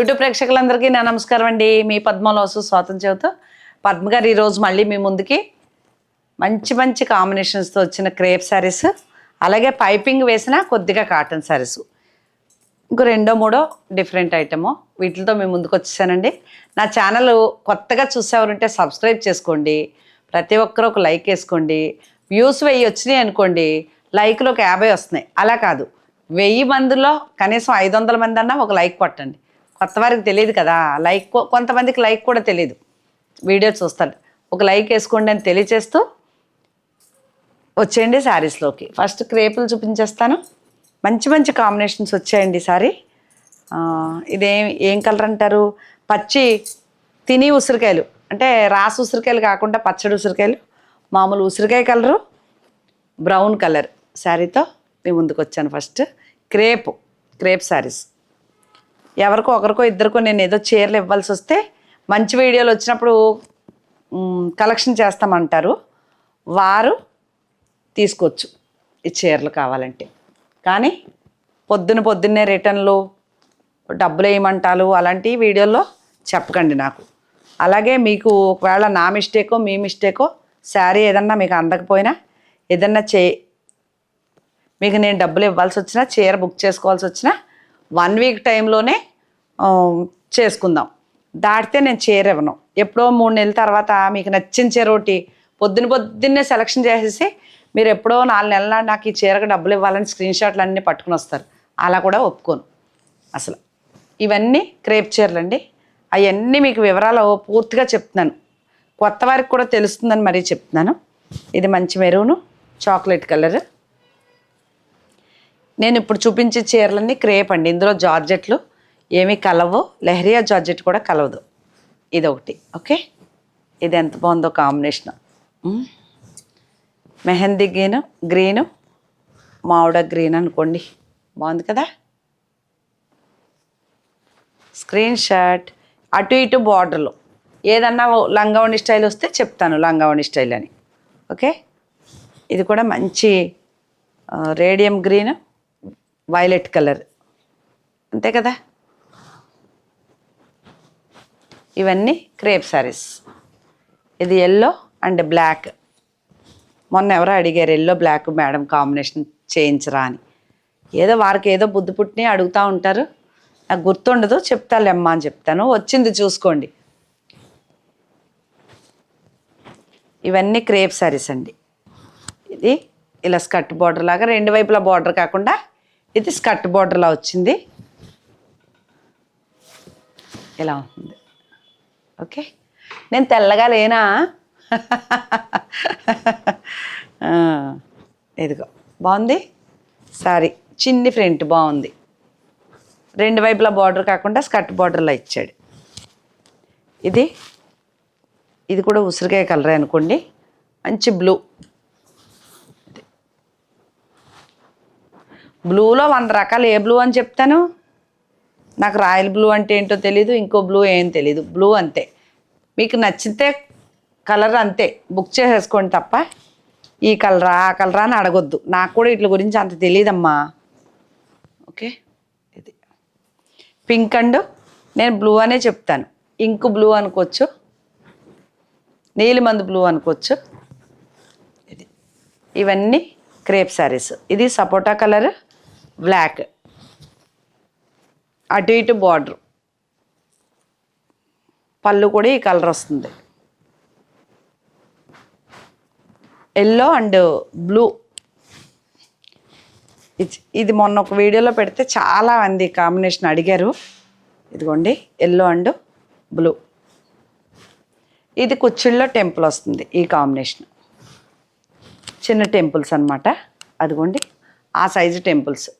YouTube ప్రేక్షకులందరికీ నా నమస్కారం అండి. మీ పద్మలోసు స్వాతం చెబుతూ పద్మ గారు ఈరోజు మళ్ళీ మీ ముందుకి మంచి మంచి కాంబినేషన్స్తో వచ్చిన క్రేప్ శారీస్ అలాగే పైపింగ్ వేసిన కొద్దిగా కాటన్ శారీస్ ఇంకో రెండో మూడో డిఫరెంట్ ఐటము వీటితో మేము ముందుకు వచ్చేసానండి. నా ఛానల్ కొత్తగా చూసేవారుంటే సబ్స్క్రైబ్ చేసుకోండి. ప్రతి ఒక్కరు ఒక లైక్ వేసుకోండి. వ్యూస్ వెయ్యి వచ్చినాయి అనుకోండి లైక్లు ఒక యాభై వస్తున్నాయి. అలా కాదు. వెయ్యి మందిలో కనీసం ఐదు వందల మంది అన్నా ఒక లైక్ కొట్టండి. కొత్త వారికి తెలియదు కదా. లైక్ కొంతమందికి లైక్ కూడా తెలియదు. వీడియో చూస్తారు ఒక లైక్ వేసుకోండి అని తెలియచేస్తూ వచ్చేయండి శారీస్లోకి ఫస్ట్ క్రేపులు చూపించేస్తాను. మంచి మంచి కాంబినేషన్స్ వచ్చాయండి సారీ. ఇదేం ఏం కలర్ అంటారు? పచ్చి తిని ఉసిరికాయలు. అంటే రాసు ఉసిరికాయలు కాకుండా పచ్చడి ఉసిరికాయలు. మామూలు ఉసిరికాయ కలరు బ్రౌన్ కలర్ శారీతో మీ ముందుకు వచ్చాను ఫస్ట్ క్రేప్ క్రేప్ శారీస్ ఎవరికో ఒకరికో ఇద్దరికో నేను ఏదో చీరలు ఇవ్వాల్సి వస్తే మంచి వీడియోలు వచ్చినప్పుడు కలెక్షన్ చేస్తామంటారు. వారు తీసుకోవచ్చు ఈ చీరలు కావాలంటే. కానీ పొద్దున పొద్దున్నే రిటర్న్లు డబ్బులు వేయమంటారు అలాంటి వీడియోల్లో చెప్పకండి నాకు. అలాగే మీకు ఒకవేళ నా మిస్టేకో మీ మిస్టేకో శారీ ఏదన్నా మీకు అందకపోయినా ఏదన్నా చే మీకు నేను డబ్బులు ఇవ్వాల్సి వచ్చినా చీర బుక్ చేసుకోవాల్సి వచ్చినా వన్ వీక్ టైంలోనే చేసుకుందాం. దాటితే నేను చీర ఇవ్వను ఎప్పుడో మూడు నెలల తర్వాత మీకు నచ్చిన చీర ఒకటి పొద్దున పొద్దున్నే సెలక్షన్ చేసేసి మీరు ఎప్పుడో నాలుగు నెలల నాకు ఈ చీరకు డబ్బులు ఇవ్వాలని స్క్రీన్ షాట్లు అన్నీ పట్టుకుని వస్తారు. అలా కూడా ఒప్పుకోను. అసలు. ఇవన్నీ క్రేప్ చీరలు అండి అవన్నీ మీకు వివరాలు పూర్తిగా చెప్తున్నాను. కొత్త వారికి కూడా తెలుస్తుందని మరీ చెప్తున్నాను. ఇది మంచి మెరూను చాక్లెట్ కలర్ నేను ఇప్పుడు చూపించే చీరలన్నీ క్రేప్ అండి. ఇందులో జార్జెట్లు ఏమీ కలవు. లెహరియా జార్జెట్ కూడా కలవదు. ఇది ఒకటి ఓకే? ఇది ఎంత బాగుందో కాంబినేషన్. మెహందీ గ్రీను గ్రీను మామిడ గ్రీన్ అనుకోండి. బాగుంది కదా? Screen shot. అటు ఇటు బార్డర్లు. ఏదన్నా ఓ లంగావణి స్టైల్ వస్తే చెప్తాను లంగావణి స్టైల్ అని. ఓకే? ఇది కూడా మంచి రేడియం గ్రీన్ వైలెట్ కలర్. అంతే కదా? ఇవన్నీ క్రేప్ శారీస్ ఇది ఎల్లో అండ్ బ్లాక్ మొన్న ఎవరో అడిగారు ఎల్లో బ్లాక్ మేడం కాంబినేషన్ చేయించరా అని. ఏదో వారికి ఏదో బుద్ధి పుట్టిని అడుగుతూ ఉంటారు. నాకు గుర్తుండదు చెప్తాలేమ్మా అని చెప్తాను. వచ్చింది చూసుకోండి. ఇవన్నీ క్రేప్ శారీస్ అండి. ఇది ఇలా స్కర్ట్ బార్డర్ లాగా రెండు వైపులా బార్డర్ కాకుండా ఇది స్కర్ట్ బార్డర్లా వచ్చింది. ఇలా ఉంటుంది. ఓకే? నేను తెల్లగా లేనా? ఇదిగో. బాగుంది? సారీ చిన్ని ఫ్రంట్ బాగుంది. రెండు వైపులా బార్డర్ కాకుండా స్కర్ట్ బార్డర్లా ఇచ్చాడు. ఇది ఇది కూడా ఉసిరికాయ కలరే అనుకోండి. మంచి బ్లూ. బ్లూలో వంద రకాలు. ఏ బ్లూ అని చెప్తాను? నాకు రాయల్ బ్లూ అంటే ఏంటో తెలీదు ఇంకో బ్లూ ఏం తెలీదు. బ్లూ అంతే. మీకు నచ్చితే కలర్ అంతే. బుక్ చేసేసుకోండి తప్ప. ఈ కలరా ఆ కలరా అని అడగొద్దు. నాకు కూడా వీటి గురించి అంత తెలియదమ్మా ఓకే? ఇది. పింక్ అండ్ నేను బ్లూ అనే చెప్తాను. ఇంక్ బ్లూ అనుకోవచ్చు. నీలిమందు బ్లూ అనుకోవచ్చు. ఇది. ఇవన్నీ క్రేప్ శారీస్. ఇది సపోటా కలర్ బ్లాక్ అటు ఇటు బార్డర్ పళ్ళు కూడా ఈ కలర్ వస్తుంది. ఎల్లో అండ్ బ్లూ ఇది- ఇది మొన్న ఒక వీడియోలో పెడితే చాలా మంది కాంబినేషన్ అడిగారు. ఇదిగోండి ఎల్లో అండ్ బ్లూ ఇది కుచ్చిళ్ళలో టెంపుల్ వస్తుంది ఈ కాంబినేషన్ చిన్న టెంపుల్స్ అనమాట అదిగోండి ఆ సైజు టెంపుల్స్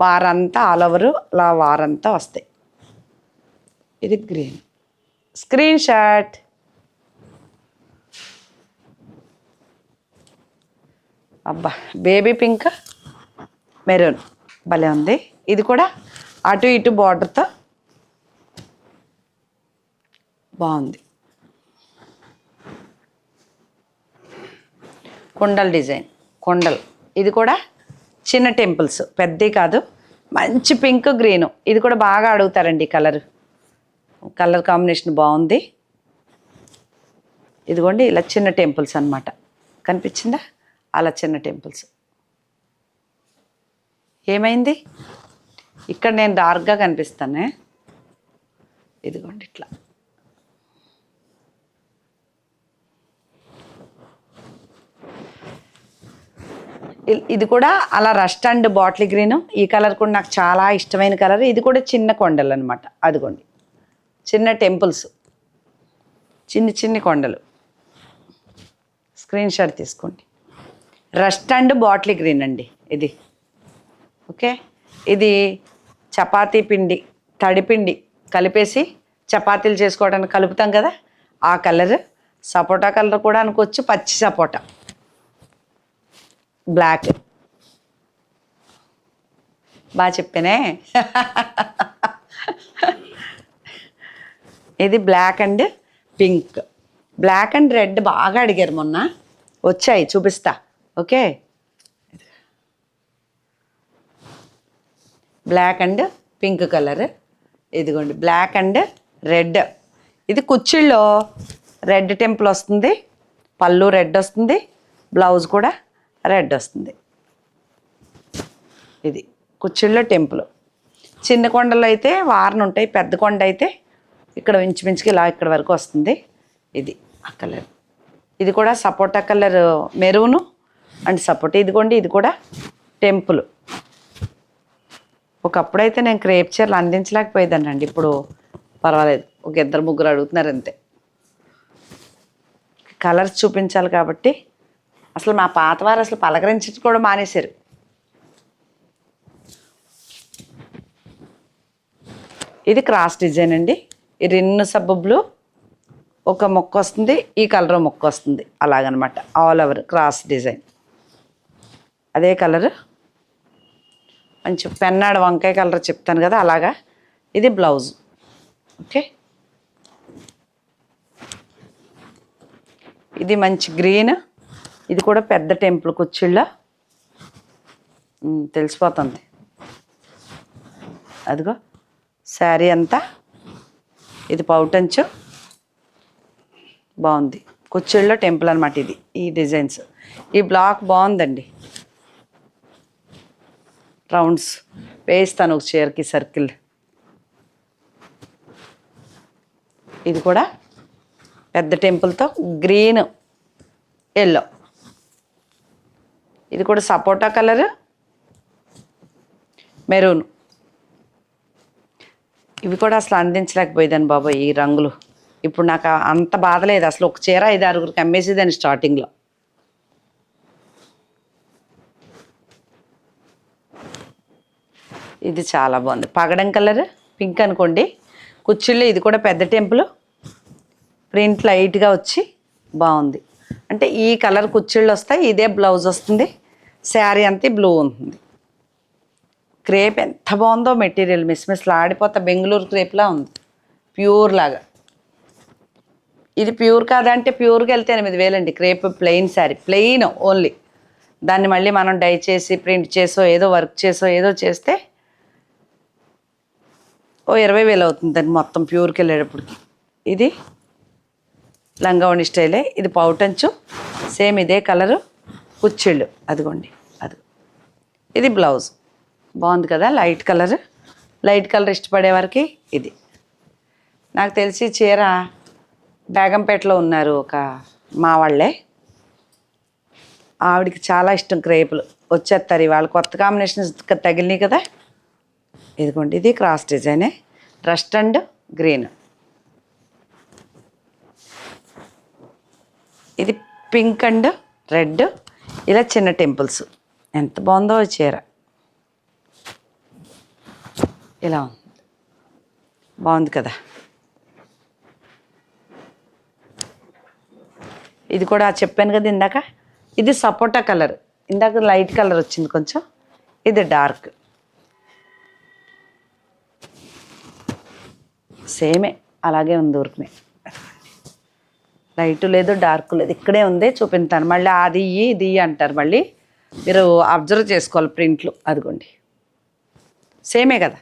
వారంతా ఆల్ ఓవర్ అలా వారంతా వస్తాయి. ఇది గ్రీన్ స్క్రీన్ షాట్ అబ్బా బేబీ పింక్ మెరూన్ భలే ఉంది. ఇది కూడా అటు ఇటు బార్డర్తో బాగుంది. కొండల్ డిజైన్. కొండల్. ఇది కూడా చిన్న టెంపుల్స్. పెద్దవి కాదు మంచి పింక్ గ్రీన్. ఇది కూడా బాగా అడుగుతారండి కలర్. కలర్ కాంబినేషన్ బాగుంది. ఇదిగోండి ఇలా చిన్న టెంపుల్స్ అన్నమాట. కనిపించిందా? అలా చిన్న టెంపుల్స్. ఏమైంది? ఇక్కడ నేను డార్క్గా కనిపిస్తానే. ఇదిగోండి ఇట్లా. ఇది కూడా అలా రస్ట్ అండ్ బాటిల్ గ్రీన్. ఈ కలర్ కూడా నాకు చాలా ఇష్టమైన కలర్. ఇది కూడా చిన్న కొండలు అనమాట అదిగోండి. చిన్న టెంపుల్స్. చిన్ని చిన్ని కొండలు. స్క్రీన్ షాట్ తీసుకోండి. రస్ట్ అండ్ బాటిల్ గ్రీన్ అండి ఇది. ఓకే? ఇది చపాతీ పిండి తడిపిండి కలిపేసి చపాతీలు చేసుకోవడానికి కలుపుతాం కదా? ఆ కలర్. సపోటా కలర్ కూడా అనుకోవచ్చు. పచ్చి సపోటా. బ్లాక్. బాగా చెప్పానే. ఇది black and pink. Black and red బాగా అడిగారు మొన్న. వచ్చాయి చూపిస్తా. Okay? Black and pink colour. ఇదిగోండి బ్లాక్ అండ్ రెడ్. ఇది కుచ్చిళ్ళలో రెడ్ టెంపుల్ వస్తుంది. పళ్ళు రెడ్ వస్తుంది. బ్లౌజ్ కూడా రెడ్ వస్తుంది. ఇది కుచ్చిళ్ళలో టెంపుల్. చిన్న కొండలు అయితే వారణ ఉంటాయి పెద్ద కొండ అయితే ఇక్కడ ఇంచుమించుకి ఇలా ఇక్కడ వరకు వస్తుంది. ఇది ఆ కలర్. ఇది కూడా సపోటా కలర్ మెరూను అండ్ సపోటా ఇదిగోండి ఇది కూడా టెంపుల్. ఒకప్పుడైతే నేను క్రేప్ చీరలు అందించలేకపోయేదానండి ఇప్పుడు పర్వాలేదు. ఒక ఇద్దరు ముగ్గురు అడుగుతున్నారు అంతే. కలర్స్ చూపించాలి కాబట్టి అసలు మా పాతవారు అసలు పలకరించడం కూడా మానేశారు. ఇది క్రాస్ డిజైన్ అండి. ఈ రెండు సబ్బు బ్లూ ఒక మొక్క వస్తుంది ఈ కలర్ మొక్క వస్తుంది. అలాగనమాట. All over cross design. అదే కలర్. మంచి పెన్నాడ వంకాయ కలర్ చెప్తాను కదా అలాగా. ఇది బ్లౌజ్. ఓకే. ఇది మంచి గ్రీన్. ఇది కూడా పెద్ద టెంపుల్ కుచ్చిళ్ళ. తెలిసిపోతుంది. అదిగో శారీ అంతా. ఇది పౌటంచు. బాగుంది. కుచ్చిళ్ళలో టెంపుల్ అనమాట ఇది ఈ డిజైన్స్. ఈ బ్లాక్ బాగుందండి. రౌండ్స్ వేస్తాను ఒక చీరకి సర్కిల్. ఇది కూడా పెద్ద టెంపుల్తో గ్రీన్ ఎల్లో. ఇది కూడా సపోటా కలర్. మెరూన్. ఇవి కూడా అసలు అందించలేకపోయేదాన్ని బాబా ఈ రంగులు. ఇప్పుడు నాకు అంత బాధ లేదు. అసలు ఒక చీర ఐదు ఆరుగురికి అమ్మేసేదాన్ని స్టార్టింగ్లో ఇది చాలా బాగుంది. పగడం కలర్ పింక్ అనుకోండి. కుర్చీలో ఇది కూడా పెద్ద టెంపుల్. ప్రింట్ లైట్గా వచ్చి బాగుంది. అంటే ఈ కలర్ కుచ్చిళ్ళు వస్తాయి ఇదే బ్లౌజ్ వస్తుంది. శారీ అంతే బ్లూ ఉంటుంది. క్రేప్ ఎంత బాగుందో మెటీరియల్ మిస్ మిస్లు ఆడిపోతా బెంగళూరు క్రేప్లా ఉంది. ప్యూర్ లాగా. ఇది ప్యూర్ కాదంటే ప్యూర్గా వెళ్తే ఎనిమిది వేలండి crepe plain sari plain only. దాన్ని మళ్ళీ మనం డై చేసి ప్రింట్ చేసో ఏదో వర్క్ చేసో ఏదో చేస్తే ఓ ఇరవై వేలు అవుతుంది దాన్ని మొత్తం ప్యూర్కి వెళ్ళేటప్పుడు ఇది లంగావణి స్టైలే. ఇది పౌటంచు సేమ్ ఇదే కలరు. కుచ్చిళ్ళు. అదిగోండి. అది. ఇది బ్లౌజ్. బాగుంది కదా? Light colour. లైట్ కలర్ ఇష్టపడే వారికి ఇది. నాకు తెలిసి చీర బేగంపేటలో ఉన్నారు ఒక మా వాళ్ళే. ఆవిడకి చాలా ఇష్టం క్రేపులు. వచ్చేస్తారు ఇవాళ. కొత్త కాంబినేషన్స్ తగిలినాయి కదా? ఇదిగోండి. ఇది క్రాస్ డిజైనే. Rust and green. ఇది పింక్ అండ్ రెడ్. ఇలా చిన్న టెంపుల్స్. ఎంత బాగుందో చీర. ఇలా ఉంది. బాగుంది కదా. ఇది కూడా చెప్పాను కదా ఇందాక. ఇది సపోటా కలర్. ఇందాక లైట్ కలర్ వచ్చింది కొంచెం. ఇది డార్క్. సేమే. అలాగే ఉంది ఊరికనే లైట్ లేదు డార్క్ లేదు. ఇక్కడే ఉంది చూపించాను మళ్ళీ అది ఇది అంటారు మళ్ళీ. మీరు అబ్జర్వ్ చేసుకోవాలి ప్రింట్లు. అదిగోండి. సేమే కదా?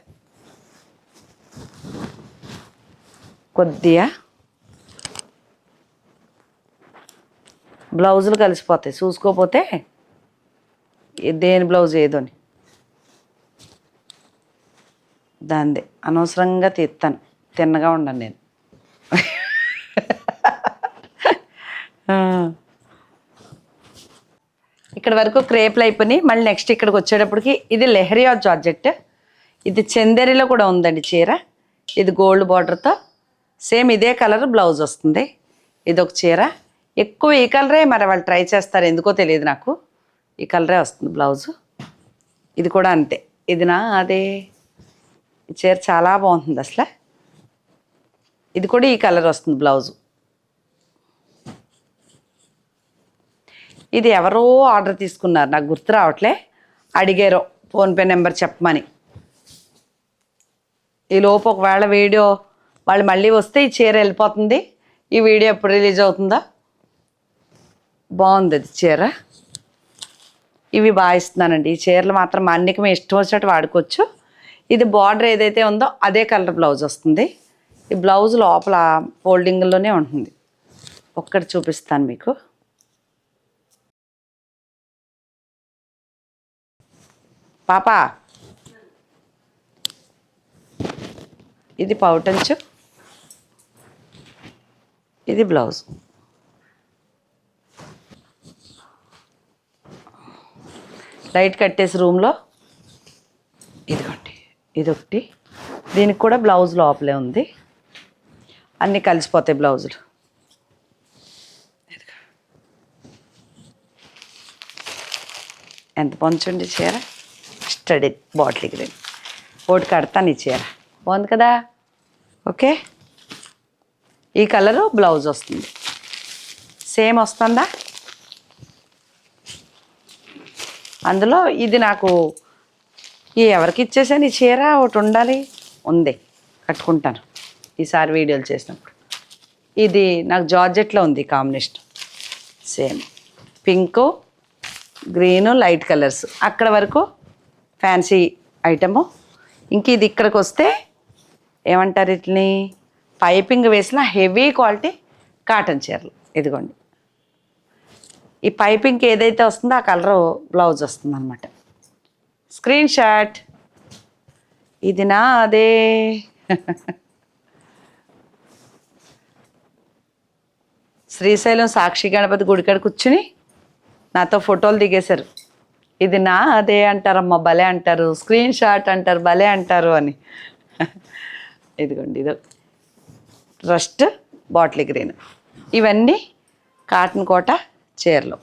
కొద్దిగా బ్లౌజులు కలిసిపోతాయి. చూసుకోపోతే దేని బ్లౌజ్ ఏదోని దాందే. అనవసరంగా తీస్తాను తిన్నగా ఉండను నేను. ఇక్కడ వరకు క్రేప్లు అయిపోయినాయి. మళ్ళీ నెక్స్ట్ ఇక్కడికి వచ్చేటప్పటికి ఇది లెహరియా జార్జెట్. ఇది చందేరిలో కూడా ఉందండి చీర. ఇది గోల్డ్ బార్డర్తో. సేమ్ ఇదే కలర్ బ్లౌజ్ వస్తుంది. ఇది ఒక చీర. ఎక్కువ ఈ కలరే మరి వాళ్ళు ట్రై చేస్తారు ఎందుకో తెలియదు నాకు. ఈ కలరే వస్తుంది బ్లౌజు. ఇది కూడా అంతే. ఇది నా అదే చీర చాలా బాగుంటుంది అసలు. ఇది కూడా ఈ కలర్ వస్తుంది బ్లౌజు. ఇది ఎవరో ఆర్డర్ తీసుకున్నారు. నాకు గుర్తు రావట్లే. అడిగారు. ఫోన్పే నెంబర్ చెప్పమని. ఈ లోపు ఒకవేళ వీడియో వాళ్ళు మళ్ళీ వస్తే ఈ చీర వెళ్ళిపోతుంది. ఈ వీడియో ఎప్పుడు రిలీజ్ అవుతుందో? బాగుంది అది చీర. ఇవి బాగా ఇస్తున్నానండి. ఈ చీరలు మాత్రం మా అన్నికి మేము ఇష్టం వచ్చినట్టు వాడుకోవచ్చు. ఇది బార్డర్ ఏదైతే ఉందో అదే కలర్ బ్లౌజ్ వస్తుంది. ఈ బ్లౌజ్ లోపల ఫోల్డింగ్లోనే ఉంటుంది. ఒక్కటి చూపిస్తాను మీకు. పాపా. ఇది పౌటంచు ఇది బ్లౌజ్. లైట్ కట్టేసి రూమ్లో. ఇదిగోండి ఇదొకటి. దీనికి కూడా బ్లౌజ్ లోపలే ఉంది. అన్నీ కలిసిపోతాయి బ్లౌజులు. ఎంత పొంచండి చీర? స్టడీ బాటిల్ గ్రీన్ ఒకటి కడతాను ఈ చీర. బాగుంది కదా? ఓకే? ఈ కలరు బ్లౌజ్ వస్తుంది. సేమ్ వస్తుందా? అందులో ఇది నాకు ఈ ఎవరికి ఇచ్చేసాను ఈ చీర? ఒకటి ఉండాలి? ఉంది. కట్టుకుంటాను. ఈసారి వీడియోలు చేసినప్పుడు. ఇది నాకు జార్జెట్లో ఉంది combination. Same pink green light colours అక్కడ వరకు ఫ్యాన్సీ ఐటము ఇంక ఇది ఇక్కడికి వస్తే ఏమంటారు వీటిని? పైపింగ్ వేసిన హెవీ క్వాలిటీ కాటన్ చీరలు. ఇదిగోండి. ఈ పైపింగ్ ఏదైతే వస్తుందో ఆ కలర్ బ్లౌజ్ వస్తుంది అనమాట స్క్రీన్ షాట్ ఇది నా అదే శ్రీశైలం సాక్షి గణపతి గుడికాడ కూర్చుని నాతో ఫోటోలు దిగేశారు. ఇది నా అదే అంటారమ్మా భలే అంటారు. స్క్రీన్ షాట్ అంటారు భలే అంటారు అని. ఇదిగోండి ఇదో. Rust bottle green. ఇవన్నీ కాటన్ కోట చీరలు.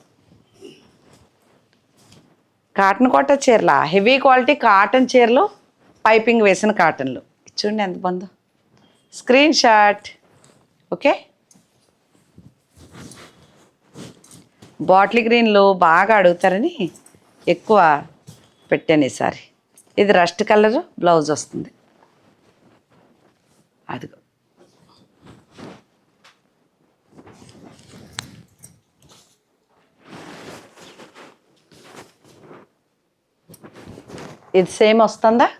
కాటన్ కోట చీరల? హెవీ క్వాలిటీ కాటన్ చీరలు పైపింగ్ వేసిన కాటన్లు. చూడండి ఎంత బాగుందో. Screen shot. ఓకే? బాటిల్ గ్రీన్లు బాగా అడుగుతారని ఎక్కువ పెట్టాను ఈసారి. ఇది రస్ట్ కలర్ బ్లౌజ్ వస్తుంది. అదిగో. ఇది సేమ్ వస్తుందా?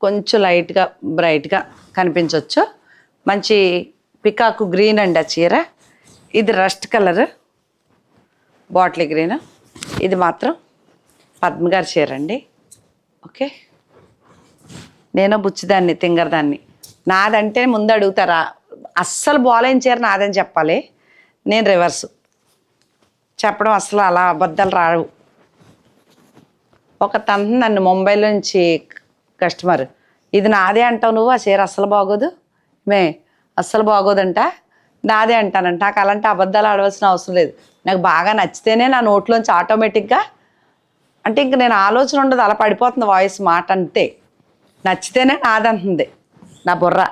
కొంచెం లైట్గా బ్రైట్గా కనిపించవచ్చు మంచి పికాకు గ్రీన్ అండి ఆ చీర. ఇది రస్ట్ కలర్. Bottle green. ఇది మాత్రం పద్మగారి చీర అండి ఓకే? నేను బుచ్చిదాన్ని తింగరదాన్ని. నాదంటే ముందు అడుగుతారా? అస్సలు బాగాలేని చీర నాదని చెప్పాలి. నేను రివర్స్. చెప్పడం అసలు అలా అబద్ధాలు రావు. ఒక తన నన్ను ముంబైలో నుంచి కస్టమర్. ఇది నాదే అంటావు నువ్వు? ఆ చీర అస్సలు బాగోదు? మే అస్సలు బాగోదంట? నాదే అంటానంట. నాకు అలాంటి అబద్ధాలు ఆడవలసిన అవసరం లేదు. నాకు బాగా నచ్చితేనే నా నోట్లోంచి ఆటోమేటిక్గా అంటే ఇంక నేను ఆలోచన ఉండదు అలా పడిపోతుంది వాయిస్ మాట అంతే నచ్చితేనే నాదంటుంది. నా బుర్ర.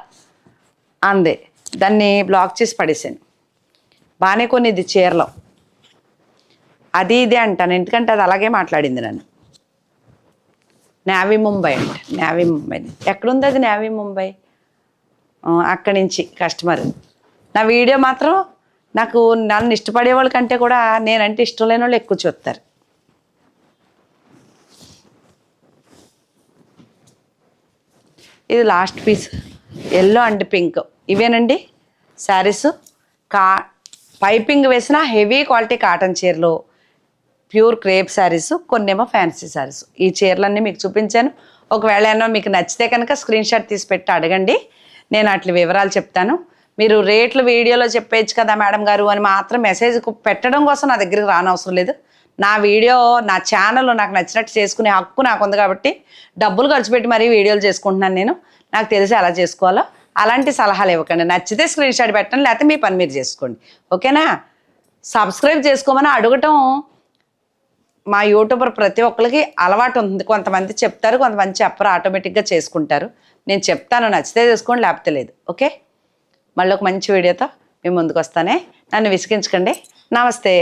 అందే. దాన్ని బ్లాక్ చేసి పడేసాను. బాగానే కొన్ని ఇది చీరలో. అది ఇదే అంటాను. ఎందుకంటే అది అలాగే మాట్లాడింది నన్ను. నావీ ముంబై అంట. నావీ ముంబై. ఎక్కడుంది అది నావీ ముంబై? అక్కడి నుంచి కస్టమర్ నా వీడియో మాత్రం నాకు నన్ను ఇష్టపడే వాళ్ళ కంటే కూడా నేనంటే ఇష్టం లేని వాళ్ళు ఎక్కువ చూస్తారు. ఇది last piece yellow and pink ఇవేనండి? శారీస్ కా పైపింగ్ వేసిన హెవీ క్వాలిటీ కాటన్ చీరలు. ప్యూర్ క్రేప్ శారీస్ కొన్నేమో ఫ్యాన్సీ శారీస్ ఈ చీరలన్నీ మీకు చూపించాను. ఒకవేళ ఏమో మీకు నచ్చితే కనుక స్క్రీన్ షాట్ తీసి పెట్టి అడగండి. నేను అట్ల వివరాలు చెప్తాను. మీరు రేట్లు వీడియోలో చెప్పేయచ్చు కదా మేడం గారు అని మాత్రం మెసేజ్ పెట్టడం కోసం నా దగ్గరికి రానవసరం లేదు. నా వీడియో నా ఛానల్ నాకు నచ్చినట్టు చేసుకునే హక్కు నాకు ఉంది కాబట్టి డబ్బులు ఖర్చు పెట్టి మరీ వీడియోలు చేసుకుంటున్నాను నేను. నాకు తెలిసి ఎలా చేసుకోవాలో? అలాంటి సలహాలు ఇవ్వకండి. నచ్చితే స్క్రీన్ షాట్ పెట్టండి లేకపోతే మీ పని మీరు చేసుకోండి. ఓకేనా? సబ్స్క్రైబ్ చేసుకోమని అడగటం మా యూట్యూబర్ ప్రతి ఒక్కరికి అలవాటు ఉంది. కొంతమంది చెప్తారు కొంతమంది చెప్పరు ఆటోమేటిక్గా చేసుకుంటారు. నేను చెప్తాను నచ్చితే చేసుకోండి లేకపోతే లేదు. ఓకే? మళ్ళీ ఒక మంచి వీడియోతో మేము ముందుకు వస్తానే నన్ను విసిగించకండి. నమస్తే.